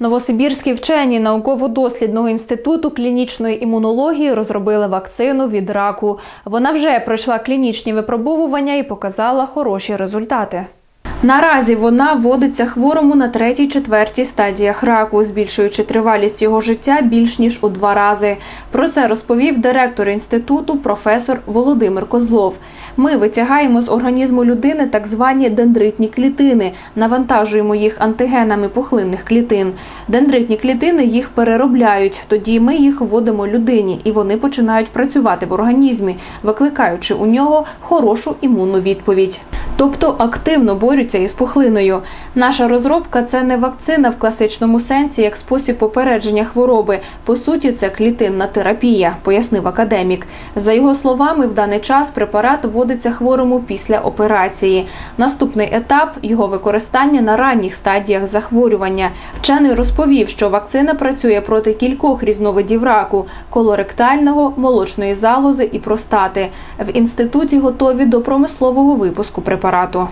Новосибірські вчені науково-дослідного інституту клінічної імунології розробили вакцину від раку. Вона вже пройшла клінічні випробовування і показала хороші результати. Наразі вона вводиться хворому на третій-четвертій стадіях раку, збільшуючи тривалість його життя більш ніж у два рази. Про це розповів директор інституту професор Володимир Козлов. Ми витягаємо з організму людини так звані дендритні клітини, навантажуємо їх антигенами пухлинних клітин. Дендритні клітини їх переробляють. Тоді ми їх вводимо людині, і вони починають працювати в організмі, викликаючи у нього хорошу імунну відповідь. Тобто активно борються із пухлиною. Наша розробка це не вакцина в класичному сенсі, як спосіб попередження хвороби. По суті, це клітинна терапія, пояснив академік. За його словами, в даний час препарат вводиться хворому після операції. Наступний етап його використання на ранніх стадіях захворювання. Вчений розповів, що вакцина працює проти кількох різновидів раку колоректального, молочної залози і простати. В інституті готові до промислового випуску препарату апарату.